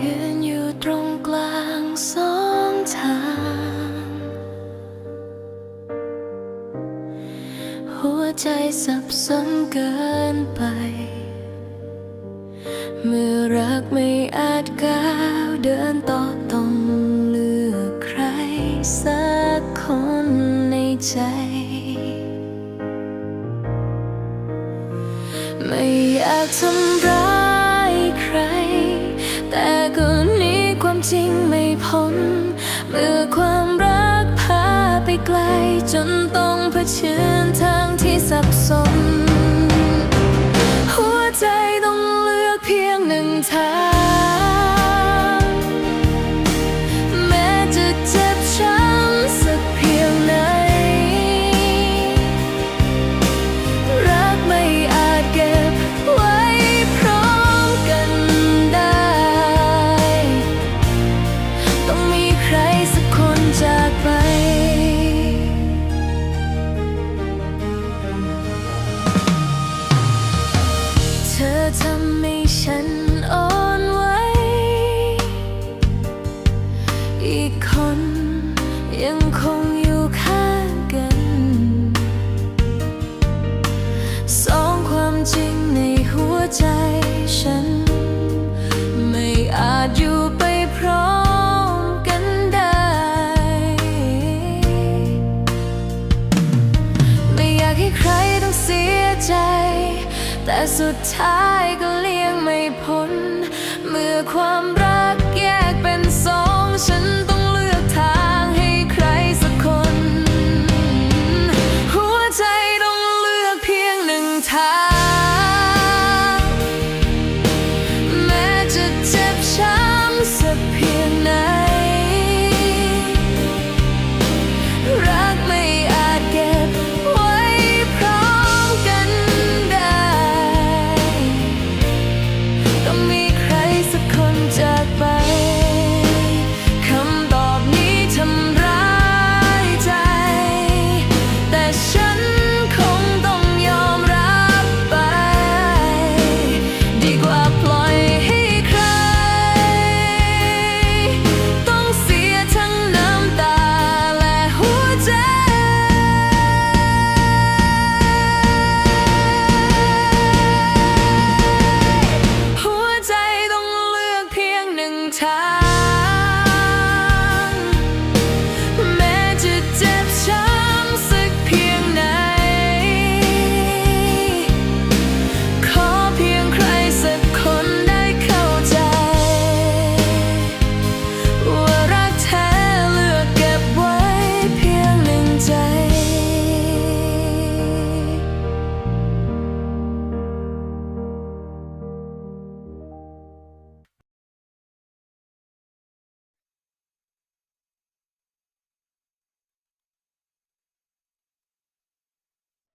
ยืนอยู่ตรงกลางสองทาง หัวใจสับสนเกินไป เมื่อรักไม่อาจก้าวเดินต่อต้องเลือกใครสักคนในใจ ไม่อยากทำร้าย ไปไกลจนต้องเผชิญทางที่สับสน ทำ แต่สุดท้ายก็เลี่ยงไม่พ้น เมื่อความรัก